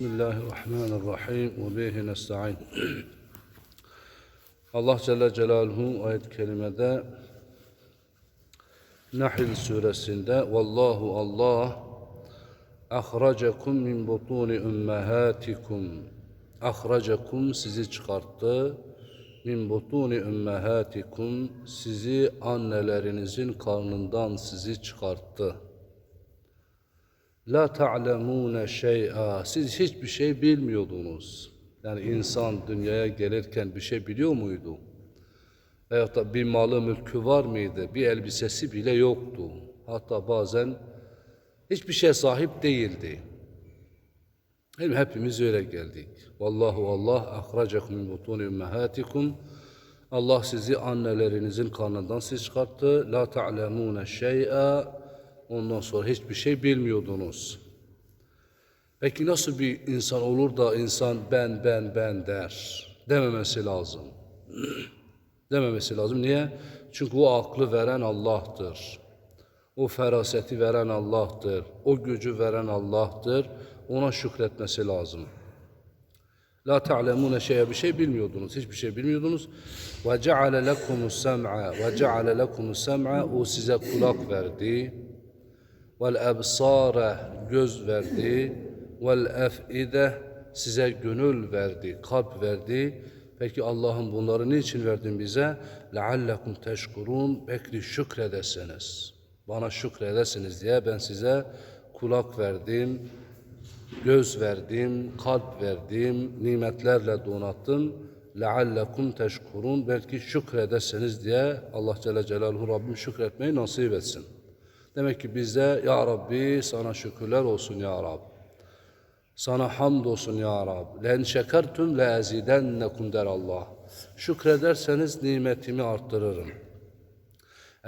بسم الله الرحمن الرحيم وبه نستعين Allah Celle Celaluhu ayet-i kerimede Nahl suresinde Vallahu Allah ahracakum min butuni ümmehatikum ahracakum sizi çıkarttı min butuni ümmehatikum sizi annelerinizin karnından sizi çıkarttı. La ta'lemune şey'a. Siz hiçbir şey bilmiyordunuz. Yani insan dünyaya gelirken bir şey biliyor muydu? Veyahut da bir malı mülkü var mıydı? Bir elbisesi bile yoktu. Hatta bazen hiçbir şey sahip değildi. Değil mi? Hepimiz öyle geldik. Vallahu Allah ahracakum min butuni ümmehatikum. Allah sizi annelerinizin karnından siz çıkarttı. La ta'lemune şey'a. Ondan sonra hiçbir şey bilmiyordunuz. Peki nasıl bir insan olur da insan ben ben ben der? Dememesi lazım. Dememesi lazım. Niye? Çünkü o aklı veren Allah'tır. O feraseti veren Allah'tır. O gücü veren Allah'tır. Ona şükretmesi lazım. La ta'lemune şeye bir şey bilmiyordunuz. Hiçbir şey bilmiyordunuz. Ve ceale lekumus sem'a. Ve ceale lekumus sem'a. O size kulak verdi Vel ebsare göz verdi. Vel ef'ide size gönül verdi, kalp verdi. Peki Allah'ım bunları niçin verdin bize? لَعَلَّكُمْ teşkurun. Belki şükredesiniz. Bana şükredesiniz diye ben size kulak verdim, göz verdim, kalp verdim, nimetlerle donattım. لَعَلَّكُمْ teşkurun. Belki şükredesiniz diye Allah Celle Celaluhu Rabbim şükretmeyi nasip etsin. Demek ki bizde Ya Rabbi sana şükürler olsun Ya Rab. Sana hamd olsun Ya Rab. Len şekertum le ezidennekum der Allah. Şükrederseniz nimetimi arttırırım.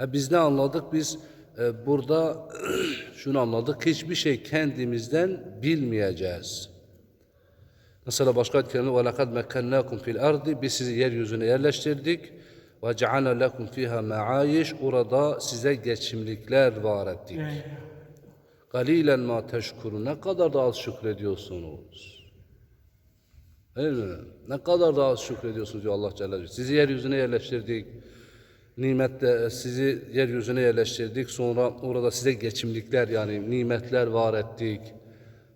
E biz ne anladık? Biz e, burada şunu anladık. Hiçbir şey kendimizden bilmeyeceğiz. Mesela başka ayet kelime وَلَقَدْ مَكَّنَّاكُمْ fil ardi Biz sizi yeryüzüne yerleştirdik. ve ceale lekum fiha ma'ayiş orada size geçimlikler var ettik. Galilen ma teşkuru ne kadar da az şükrediyorsunuz. Değil mi? Ne kadar da az şükrediyorsunuz diyor Allah Celle Sizi yeryüzüne yerleştirdik. Nimetle e, sizi yeryüzüne yerleştirdik. Sonra orada size geçimlikler yani nimetler var ettik.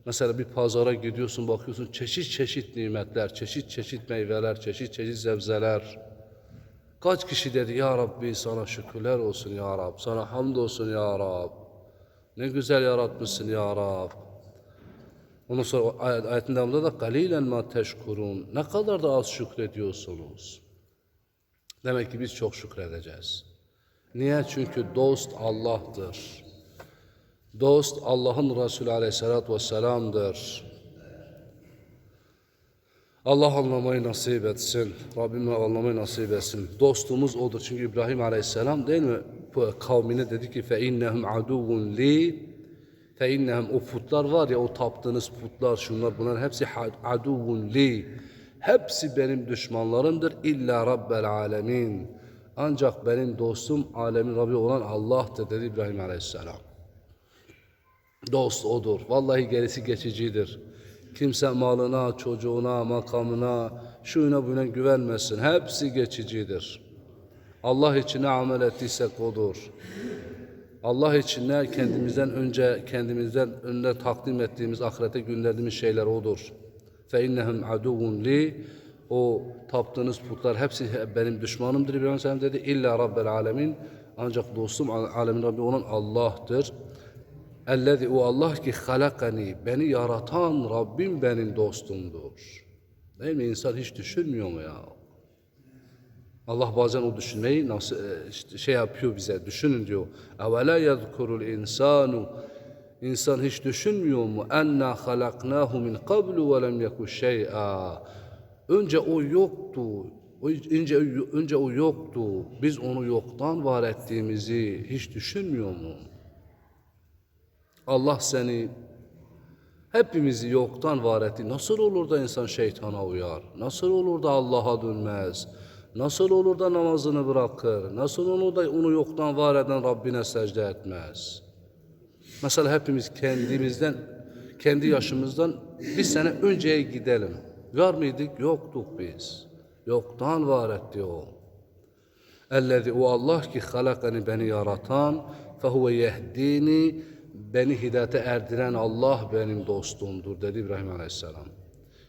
Mesela bir pazara gidiyorsun bakıyorsun çeşit çeşit nimetler, çeşit çeşit meyveler, çeşit çeşit sebzeler. Kaç kişi dedi ya Rabbi sana şükürler olsun ya Rab. Sana hamd olsun ya Rab. Ne güzel yaratmışsın ya Rab. Ondan sonra ayet, ayetin devamında da galilen ma teşkurun. Ne kadar da az şükrediyorsunuz. Demek ki biz çok şükredeceğiz. Niye? Çünkü dost Allah'tır. Dost Allah'ın Resulü Aleyhisselatü Vesselam'dır. Allah anlamayı nasip etsin. Rabbim anlamayı nasip etsin. Dostumuz odur. Çünkü İbrahim Aleyhisselam değil mi? Kavmine dedi ki aduvun li fe innehum o putlar var ya o taptığınız putlar şunlar bunlar hepsi aduvun li. Hepsi benim düşmanlarımdır illa rabbel alemin. Ancak benim dostum alemin Rabbi olan Allah'tır dedi İbrahim Aleyhisselam. Dost odur. Vallahi gerisi geçicidir. Kimse malına, çocuğuna, makamına, şuyuna buna güvenmesin. Hepsi geçicidir. Allah için ne amel ettiysek odur. Allah için ne kendimizden önce, kendimizden önüne takdim ettiğimiz, ahirete gönderdiğimiz şeyler odur. فَاِنَّهُمْ عَدُوٌ li O taptığınız putlar hepsi benim düşmanımdır İbrahim Aleyhisselam dedi. İlla Rabbel alemin. Ancak dostum alemin Rabbi olan Allah'tır. Ellezî o Allah ki halakani beni yaratan Rabbim benim dostumdur. Değil mi? İnsan hiç düşünmüyor mu ya? Allah bazen o düşünmeyi nasıl e, işte şey yapıyor bize. Düşünün diyor. Evela yezkurul insanu İnsan hiç düşünmüyor mu? Enna halaknahu min qablu ve lem yeku şey'a. Önce o yoktu. Önce, önce o yoktu. Biz onu yoktan var ettiğimizi hiç düşünmüyor mu? Allah seni hepimizi yoktan var etti. Nasıl olur da insan şeytana uyar? Nasıl olur da Allah'a dönmez? Nasıl olur da namazını bırakır? Nasıl olur da onu yoktan var eden Rabbine secde etmez? Mesela hepimiz kendimizden kendi yaşımızdan bir sene önceye gidelim. Var mıydık? Yoktuk biz. Yoktan var etti o. Ellezî o Allah ki halakani beni yaratan fehuve yehdini beni hidayete erdiren Allah benim dostumdur dedi İbrahim Aleyhisselam.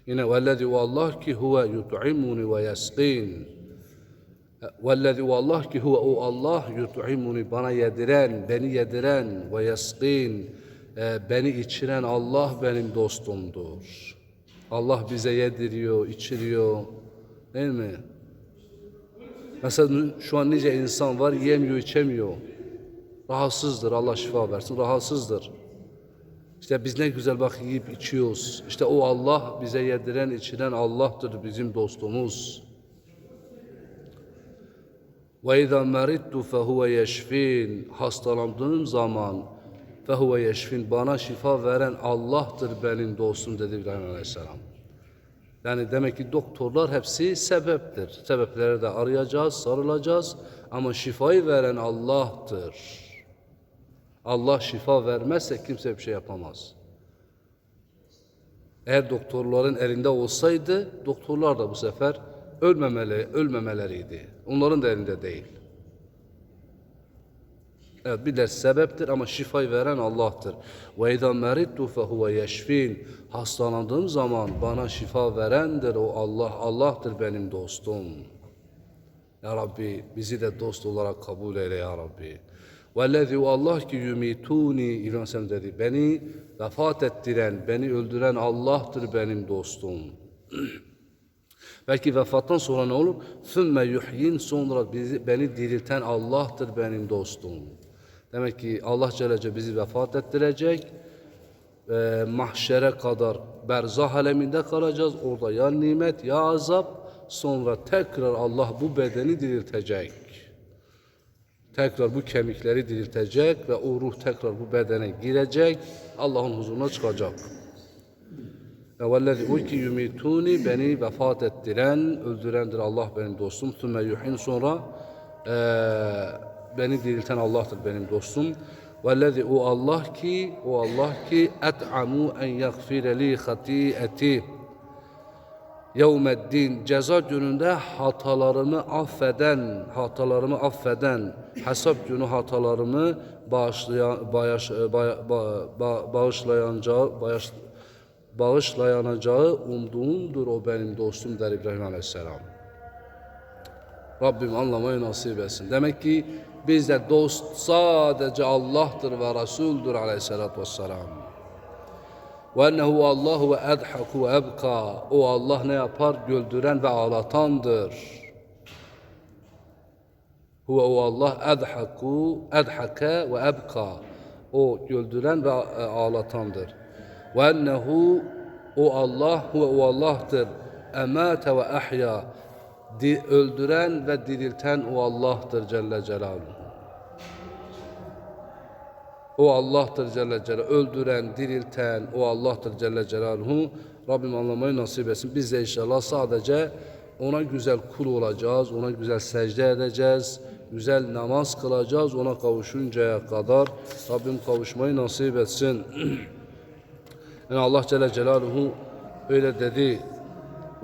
Yine vellezî o Allah ki huve yut'imuni ve yesqin. Vellezî o Allah ki huve o Allah yut'imuni bana yediren, beni yediren ve yesqin e, beni içiren Allah benim dostumdur. Allah bize yediriyor, içiriyor. Değil mi? Mesela şu an nice insan var yemiyor, içemiyor. Rahatsızdır. Allah şifa versin. Rahatsızdır. İşte biz ne güzel bak yiyip içiyoruz. İşte o Allah bize yediren, içiren Allah'tır bizim dostumuz. Ve izâ meridtu fehuve yeşfin. Hastalandığım zaman fehuve yeşfin. Bana şifa veren Allah'tır benim dostum dedi İbrahim Aleyhisselam. Yani demek ki doktorlar hepsi sebeptir. Sebepleri de arayacağız, sarılacağız ama şifayı veren Allah'tır. Allah şifa vermezse kimse bir şey yapamaz. Eğer doktorların elinde olsaydı doktorlar da bu sefer ölmemeli, ölmemeleriydi. Onların da elinde değil. Evet bir de sebeptir ama şifayı veren Allah'tır. Ve izâ meridtu fehuve yeşfin. Hastalandığım zaman bana şifa verendir o Allah. Allah'tır benim dostum. Ya Rabbi bizi de dost olarak kabul eyle ya Rabbi. O Allah ki yumituni Aleyhisselam dedi. Beni vefat ettiren, beni öldüren Allah'tır benim dostum. Belki vefattan sonra ne olur? Sümme yuhyin sonra bizi, beni dirilten Allah'tır benim dostum. Demek ki Allah Celle bizi vefat ettirecek. E, mahşere kadar berzah aleminde kalacağız. Orada ya nimet ya azap. Sonra tekrar Allah bu bedeni diriltecek. Tekrar bu kemikleri diriltecek ve o ruh tekrar bu bedene girecek. Allah'ın huzuruna çıkacak. Vellezî o ki yumituni beni vefat ettiren, öldürendir Allah benim dostum. Sümme yuhin sonra eee beni dirilten Allah'tır benim dostum. Vellezî o Allah ki, o Allah ki et'amu en yagfire li hati'eti. Yevmeddin ceza gününde hatalarımı affeden, hatalarımı affeden, hesap günü hatalarımı bağışlayan, bağış, ba, ba, ba, bağışlayanacağı, bağış, bağışlayanacağı umduğumdur o benim dostum der İbrahim Aleyhisselam. Rabbim anlamayı nasip etsin. Demek ki bizde dost sadece Allah'tır ve Resul'dür aleyhissalatü vesselam. Ve ennehu Allahu ve edhaku ve ebka. O Allah ne yapar? Güldüren ve ağlatandır. Huve o Allah edhaku, edhake ve ebka. O güldüren ve ağlatandır. Ve ennehu o Allah, huve o Allah'tır. Emate ve ahya öldüren ve dirilten o Allah'tır Celle Celaluhu. O Allah'tır Celle Celaluhu. Öldüren, dirilten o Allah'tır Celle Celaluhu. Rabbim anlamayı nasip etsin. Biz de inşallah sadece ona güzel kul olacağız, ona güzel secde edeceğiz, güzel namaz kılacağız, ona kavuşuncaya kadar Rabbim kavuşmayı nasip etsin. yani Allah Celle Celaluhu öyle dedi.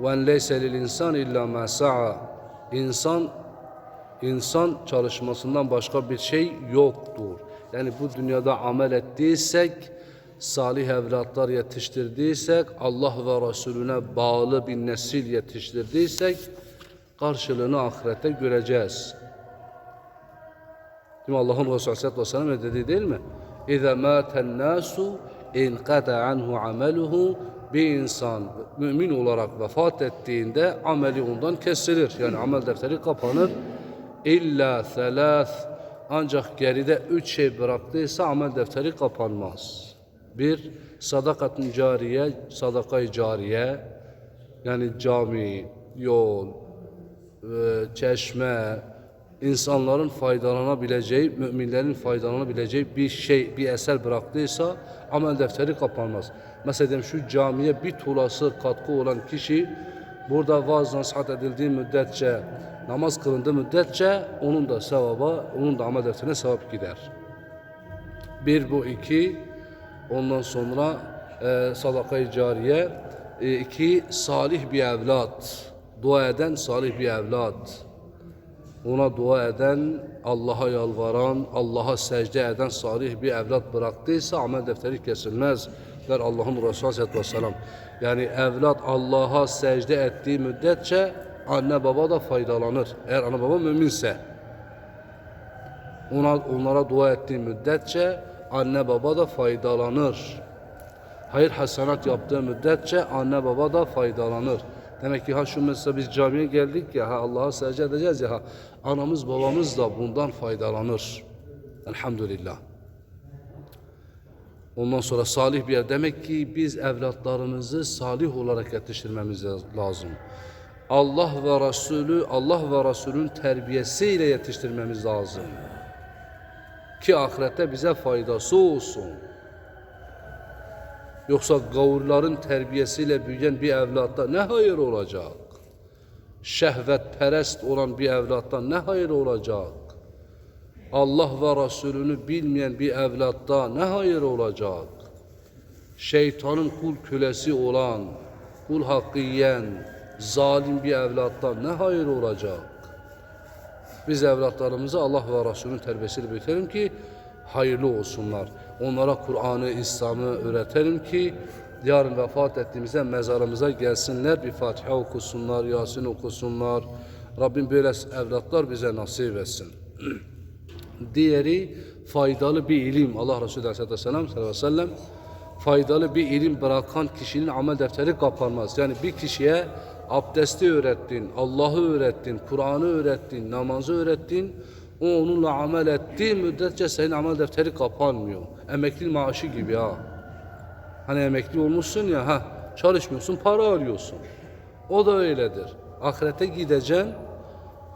وَاَنْ لَيْسَ لِلْاِنْسَانِ اِلَّا مَا سَعَى İnsan, insan çalışmasından başka bir şey yoktur. Yani bu dünyada amel ettiysek, salih evlatlar yetiştirdiysek, Allah ve Resulüne bağlı bir nesil yetiştirdiysek, karşılığını ahirette göreceğiz. Değil mi? Allah'ın Resulü Aleyhisselatü Vesselam ne dedi değil mi? اِذَا مَاتَ النَّاسُ اِنْقَدَ عَنْهُ عَمَلُهُ bir insan mümin olarak vefat ettiğinde ameli ondan kesilir. Yani amel defteri kapanır. İlla selas ancak geride üç şey bıraktıysa amel defteri kapanmaz. Bir, sadakatın cariye, sadakayı cariye, yani cami, yol, e, çeşme, insanların faydalanabileceği, müminlerin faydalanabileceği bir şey, bir eser bıraktıysa amel defteri kapanmaz. Mesela şu camiye bir tulası katkı olan kişi burada vaaz nasihat edildiği müddetçe, namaz kılındığı müddetçe onun da sevaba, onun da amel defterine sevap gider. Bir bu iki, ondan sonra e, sadaka-i cariye. E, iki, salih bir evlat. Dua eden salih bir evlat. Ona dua eden, Allah'a yalvaran, Allah'a secde eden salih bir evlat bıraktıysa amel defteri kesilmez. Der Allah'ın Resulü Aleyhisselatü Vesselam. Yani evlat Allah'a secde ettiği müddetçe anne baba da faydalanır. Eğer anne baba müminse. Ona, onlara dua ettiği müddetçe anne baba da faydalanır. Hayır hasenat yaptığı müddetçe anne baba da faydalanır. Demek ki ha şu mesela biz camiye geldik ya ha Allah'a secde edeceğiz ya ha anamız babamız da bundan faydalanır. Elhamdülillah. Ondan sonra salih bir yer. Demek ki biz evlatlarımızı salih olarak yetiştirmemiz lazım. Allah ve Resulü, Allah ve Resulün terbiyesiyle yetiştirmemiz lazım. Ki ahirette bize faydası olsun. Yoksa gavurların terbiyesiyle büyüyen bir evlatta ne hayır olacak? Şehvetperest olan bir evlatta ne hayır olacak? Allah ve Resulünü bilmeyen bir evlatta ne hayır olacak? Şeytanın kul kölesi olan, kul hakkı yiyen, zalim bir evlatta ne hayır olacak? Biz evlatlarımızı Allah ve Resulünün terbiyesiyle büyütelim ki hayırlı olsunlar. Onlara Kur'an'ı, İslam'ı öğretelim ki yarın vefat ettiğimizde mezarımıza gelsinler, bir Fatiha okusunlar, Yasin okusunlar. Rabbim böyle evlatlar bize nasip etsin. Diğeri faydalı bir ilim. Allah Resulü Aleyhisselatü Vesselam sallallahu aleyhi ve sellem faydalı bir ilim bırakan kişinin amel defteri kapanmaz. Yani bir kişiye abdesti öğrettin, Allah'ı öğrettin, Kur'an'ı öğrettin, namazı öğrettin. O onunla amel ettiği müddetçe senin amel defteri kapanmıyor. Emekli maaşı gibi ha. Hani emekli olmuşsun ya ha çalışmıyorsun para alıyorsun. O da öyledir. Ahirete gideceksin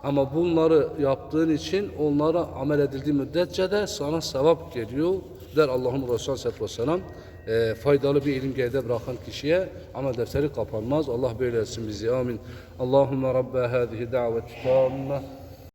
ama bunları yaptığın için onlara amel edildiği müddetçe de sana sevap geliyor. Der Allah'ın Resulü Aleyhisselatü Vesselam. E, faydalı bir ilim geride bırakan kişiye amel defteri kapanmaz. Allah böyle etsin bizi. Amin. Allahümme Rabbe hâzihi davet tamme.